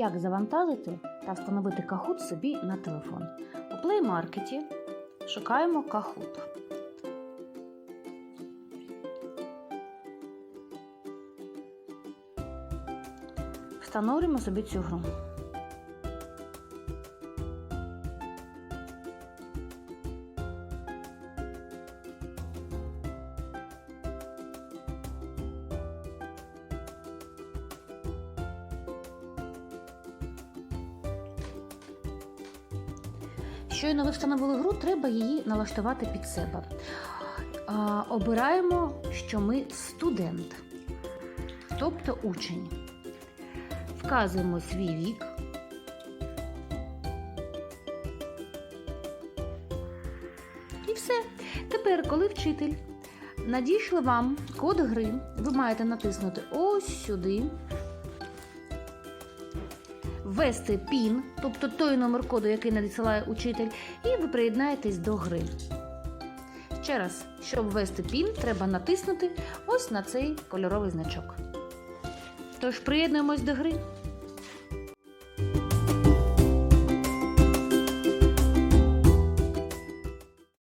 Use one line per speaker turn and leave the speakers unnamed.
як завантажити та встановити Kahoot собі на телефон. У Play Market шукаємо Kahoot. Встановлюємо собі цю гру. Щойно ви встановили гру, треба її налаштувати під себе. Обираємо, що ми студент, тобто учень. Вказуємо свій вік. І все. Тепер, коли вчитель надійшли вам код гри, ви маєте натиснути ось сюди ввести пін, тобто той номер коду, який надсилає учитель, і ви приєднаєтесь до гри. Ще раз, щоб ввести пін, треба натиснути ось на цей кольоровий значок. Тож приєднуємось до гри.